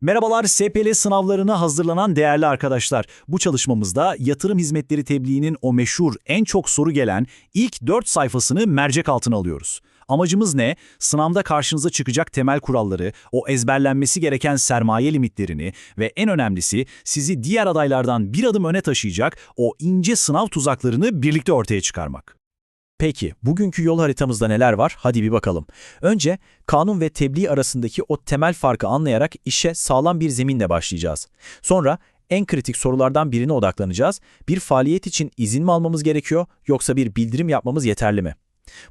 Merhabalar SPL sınavlarına hazırlanan değerli arkadaşlar. Bu çalışmamızda yatırım hizmetleri tebliğinin o meşhur en çok soru gelen ilk 4 sayfasını mercek altına alıyoruz. Amacımız ne? Sınavda karşınıza çıkacak temel kuralları, o ezberlenmesi gereken sermaye limitlerini ve en önemlisi sizi diğer adaylardan bir adım öne taşıyacak o ince sınav tuzaklarını birlikte ortaya çıkarmak. Peki, bugünkü yol haritamızda neler var? Hadi bir bakalım. Önce kanun ve tebliğ arasındaki o temel farkı anlayarak işe sağlam bir zeminle başlayacağız. Sonra en kritik sorulardan birine odaklanacağız. Bir faaliyet için izin mi almamız gerekiyor yoksa bir bildirim yapmamız yeterli mi?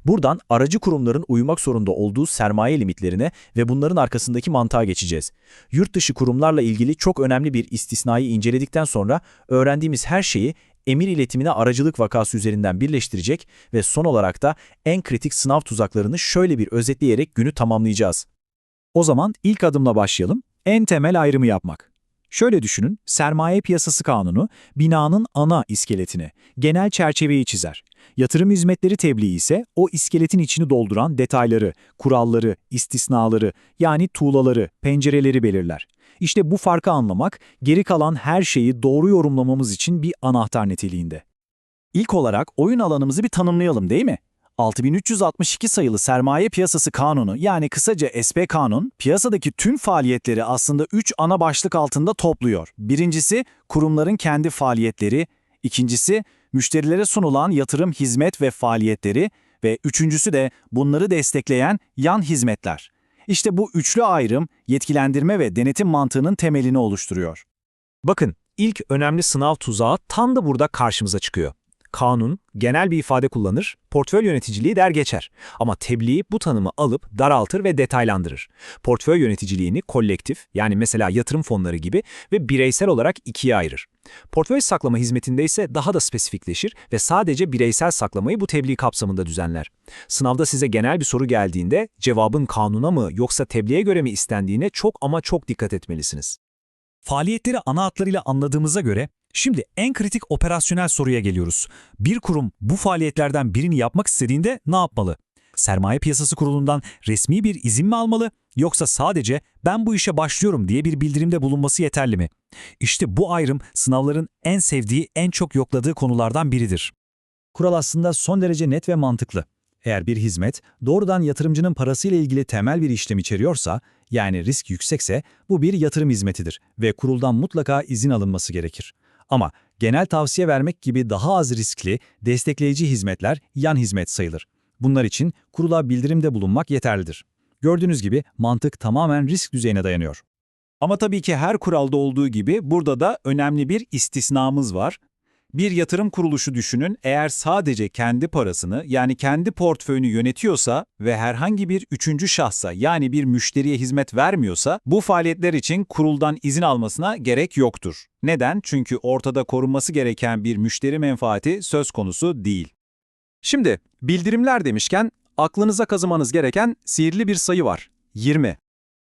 Buradan aracı kurumların uymak zorunda olduğu sermaye limitlerine ve bunların arkasındaki mantığa geçeceğiz. Yurt dışı kurumlarla ilgili çok önemli bir istisnayı inceledikten sonra öğrendiğimiz her şeyi emir iletimine aracılık vakası üzerinden birleştirecek ve son olarak da en kritik sınav tuzaklarını şöyle bir özetleyerek günü tamamlayacağız. O zaman ilk adımla başlayalım. En temel ayrımı yapmak. Şöyle düşünün, sermaye piyasası kanunu binanın ana iskeletini, genel çerçeveyi çizer. Yatırım hizmetleri tebliği ise o iskeletin içini dolduran detayları, kuralları, istisnaları yani tuğlaları, pencereleri belirler. İşte bu farkı anlamak, geri kalan her şeyi doğru yorumlamamız için bir anahtar niteliğinde. İlk olarak oyun alanımızı bir tanımlayalım değil mi? 6362 sayılı Sermaye Piyasası Kanunu yani kısaca SP Kanun, piyasadaki tüm faaliyetleri aslında 3 ana başlık altında topluyor. Birincisi, kurumların kendi faaliyetleri, ikincisi, müşterilere sunulan yatırım hizmet ve faaliyetleri ve üçüncüsü de bunları destekleyen yan hizmetler. İşte bu üçlü ayrım yetkilendirme ve denetim mantığının temelini oluşturuyor. Bakın, ilk önemli sınav tuzağı tam da burada karşımıza çıkıyor. Kanun, genel bir ifade kullanır, portföy yöneticiliği der geçer. Ama tebliğ bu tanımı alıp daraltır ve detaylandırır. Portföy yöneticiliğini kolektif, yani mesela yatırım fonları gibi ve bireysel olarak ikiye ayırır. Portföy saklama hizmetinde ise daha da spesifikleşir ve sadece bireysel saklamayı bu tebliğ kapsamında düzenler. Sınavda size genel bir soru geldiğinde cevabın kanuna mı yoksa tebliğe göre mi istendiğine çok ama çok dikkat etmelisiniz. Faaliyetleri ana hatlarıyla anladığımıza göre şimdi en kritik operasyonel soruya geliyoruz. Bir kurum bu faaliyetlerden birini yapmak istediğinde ne yapmalı? Sermaye Piyasası Kurulu'ndan resmi bir izin mi almalı yoksa sadece ben bu işe başlıyorum diye bir bildirimde bulunması yeterli mi? İşte bu ayrım sınavların en sevdiği, en çok yokladığı konulardan biridir. Kural aslında son derece net ve mantıklı. Eğer bir hizmet doğrudan yatırımcının parasıyla ilgili temel bir işlem içeriyorsa, yani risk yüksekse bu bir yatırım hizmetidir ve kuruldan mutlaka izin alınması gerekir. Ama genel tavsiye vermek gibi daha az riskli, destekleyici hizmetler yan hizmet sayılır. Bunlar için kurula bildirimde bulunmak yeterlidir. Gördüğünüz gibi mantık tamamen risk düzeyine dayanıyor. Ama tabii ki her kuralda olduğu gibi burada da önemli bir istisnamız var. Bir yatırım kuruluşu düşünün eğer sadece kendi parasını yani kendi portföyünü yönetiyorsa ve herhangi bir üçüncü şahsa yani bir müşteriye hizmet vermiyorsa bu faaliyetler için kuruldan izin almasına gerek yoktur. Neden? Çünkü ortada korunması gereken bir müşteri menfaati söz konusu değil. Şimdi bildirimler demişken aklınıza kazımanız gereken sihirli bir sayı var. 20.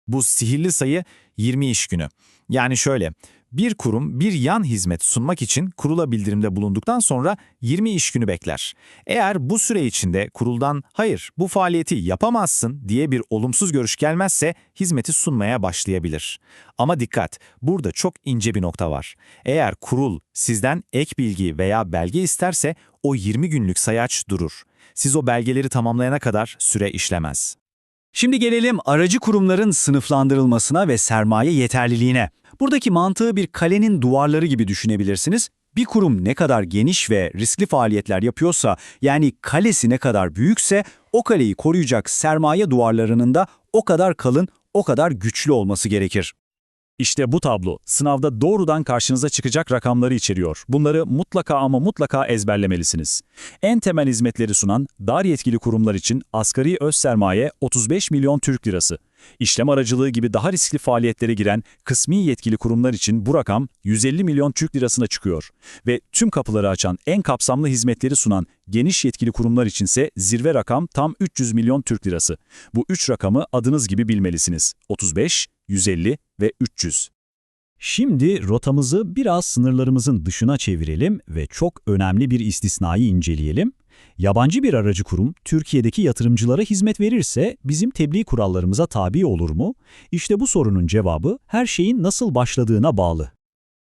Bu sihirli sayı 20 iş günü. Yani şöyle, bir kurum bir yan hizmet sunmak için kurula bildirimde bulunduktan sonra 20 iş günü bekler. Eğer bu süre içinde kuruldan hayır bu faaliyeti yapamazsın diye bir olumsuz görüş gelmezse hizmeti sunmaya başlayabilir. Ama dikkat, burada çok ince bir nokta var. Eğer kurul sizden ek bilgi veya belge isterse o 20 günlük sayaç durur. Siz o belgeleri tamamlayana kadar süre işlemez. Şimdi gelelim aracı kurumların sınıflandırılmasına ve sermaye yeterliliğine. Buradaki mantığı bir kalenin duvarları gibi düşünebilirsiniz. Bir kurum ne kadar geniş ve riskli faaliyetler yapıyorsa, yani kalesi ne kadar büyükse, o kaleyi koruyacak sermaye duvarlarının da o kadar kalın, o kadar güçlü olması gerekir. İşte bu tablo sınavda doğrudan karşınıza çıkacak rakamları içeriyor. Bunları mutlaka ama mutlaka ezberlemelisiniz. En temel hizmetleri sunan dar yetkili kurumlar için asgari öz sermaye 35 milyon Türk lirası. İşlem aracılığı gibi daha riskli faaliyetlere giren kısmi yetkili kurumlar için bu rakam 150 milyon Türk lirasına çıkıyor. Ve tüm kapıları açan en kapsamlı hizmetleri sunan geniş yetkili kurumlar içinse zirve rakam tam 300 milyon Türk lirası. Bu üç rakamı adınız gibi bilmelisiniz. 35, 150 ve 300. Şimdi rotamızı biraz sınırlarımızın dışına çevirelim ve çok önemli bir istisnayı inceleyelim. Yabancı bir aracı kurum Türkiye'deki yatırımcılara hizmet verirse bizim tebliğ kurallarımıza tabi olur mu? İşte bu sorunun cevabı her şeyin nasıl başladığına bağlı.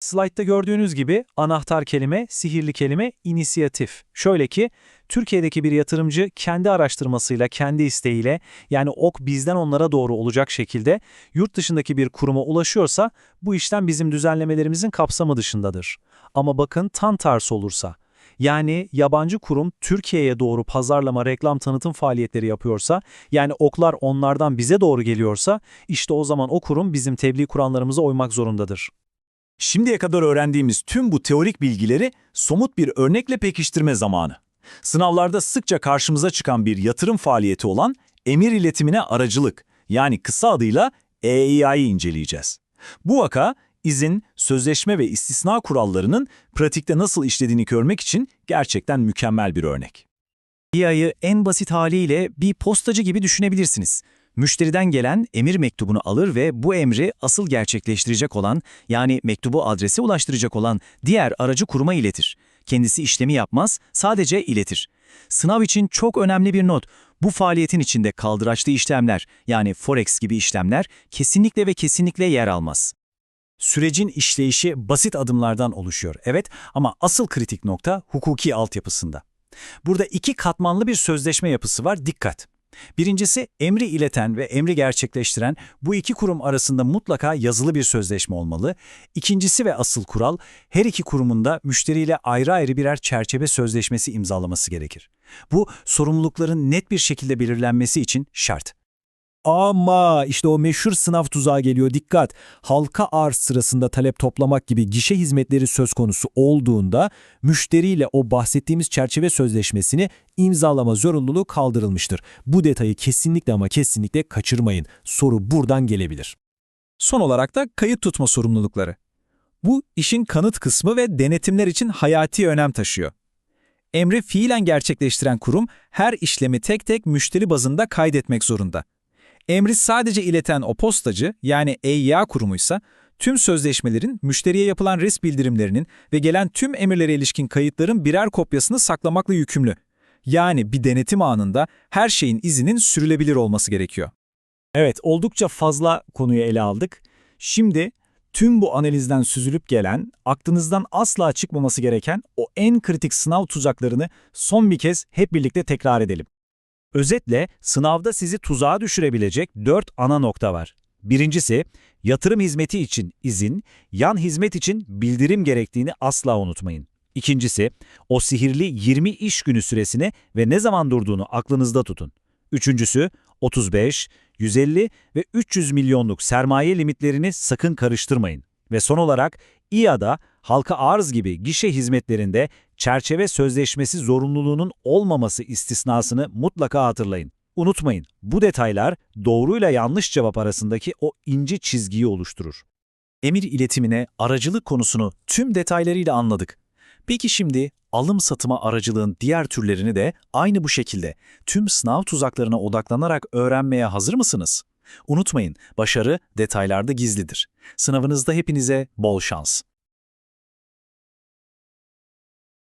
Slide'da gördüğünüz gibi anahtar kelime, sihirli kelime inisiyatif. Şöyle ki, Türkiye'deki bir yatırımcı kendi araştırmasıyla, kendi isteğiyle yani ok bizden onlara doğru olacak şekilde yurt dışındaki bir kuruma ulaşıyorsa bu işlem bizim düzenlemelerimizin kapsamı dışındadır. Ama bakın tam tersi olursa, yani yabancı kurum Türkiye'ye doğru pazarlama, reklam, tanıtım faaliyetleri yapıyorsa, yani oklar onlardan bize doğru geliyorsa, işte o zaman o kurum bizim tebliğ kuranlarımıza uymak zorundadır. Şimdiye kadar öğrendiğimiz tüm bu teorik bilgileri somut bir örnekle pekiştirme zamanı. Sınavlarda sıkça karşımıza çıkan bir yatırım faaliyeti olan emir iletimine aracılık yani kısa adıyla EIA'yı inceleyeceğiz. Bu vaka izin, sözleşme ve istisna kurallarının pratikte nasıl işlediğini görmek için gerçekten mükemmel bir örnek. EIA'yı en basit haliyle bir postacı gibi düşünebilirsiniz. Müşteriden gelen emir mektubunu alır ve bu emri asıl gerçekleştirecek olan yani mektubu adrese ulaştıracak olan diğer aracı kuruma iletir. Kendisi işlemi yapmaz, sadece iletir. Sınav için çok önemli bir not. Bu faaliyetin içinde kaldıraçlı işlemler yani forex gibi işlemler kesinlikle ve kesinlikle yer almaz. Sürecin işleyişi basit adımlardan oluşuyor, evet ama asıl kritik nokta hukuki altyapısında. Burada iki katmanlı bir sözleşme yapısı var, dikkat. Birincisi emri ileten ve emri gerçekleştiren bu iki kurum arasında mutlaka yazılı bir sözleşme olmalı. İkincisi ve asıl kural her iki kurumun da müşteriyle ayrı ayrı birer çerçeve sözleşmesi imzalaması gerekir. Bu sorumlulukların net bir şekilde belirlenmesi için şart. Ama işte o meşhur sınav tuzağı geliyor dikkat. Halka arz sırasında talep toplamak gibi gişe hizmetleri söz konusu olduğunda müşteriyle o bahsettiğimiz çerçeve sözleşmesini imzalama zorunluluğu kaldırılmıştır. Bu detayı kesinlikle ama kesinlikle kaçırmayın. Soru buradan gelebilir. Son olarak da kayıt tutma sorumlulukları. Bu işin kanıt kısmı ve denetimler için hayati önem taşıyor. Emri fiilen gerçekleştiren kurum her işlemi tek tek müşteri bazında kaydetmek zorunda. Emri sadece ileten o postacı yani EIA kurumuysa tüm sözleşmelerin, müşteriye yapılan res bildirimlerinin ve gelen tüm emirlere ilişkin kayıtların birer kopyasını saklamakla yükümlü. Yani bir denetim anında her şeyin izinin sürülebilir olması gerekiyor. Evet, oldukça fazla konuyu ele aldık. Şimdi tüm bu analizden süzülüp gelen, aklınızdan asla çıkmaması gereken o en kritik sınav tuzaklarını son bir kez hep birlikte tekrar edelim. Özetle sınavda sizi tuzağa düşürebilecek dört ana nokta var. Birincisi, yatırım hizmeti için izin, yan hizmet için bildirim gerektiğini asla unutmayın. İkincisi, o sihirli 20 iş günü süresini ve ne zaman durduğunu aklınızda tutun. Üçüncüsü, 35, 150 ve 300 milyonluk sermaye limitlerini sakın karıştırmayın. Ve son olarak İA'da halka arz gibi gişe hizmetlerinde çerçeve sözleşmesi zorunluluğunun olmaması istisnasını mutlaka hatırlayın. Unutmayın, bu detaylar doğruyla yanlış cevap arasındaki o ince çizgiyi oluşturur. Emir iletimine aracılık konusunu tüm detaylarıyla anladık. Peki şimdi alım satıma aracılığın diğer türlerini de aynı bu şekilde tüm sınav tuzaklarına odaklanarak öğrenmeye hazır mısınız? Unutmayın, başarı detaylarda gizlidir. Sınavınızda hepinize bol şans.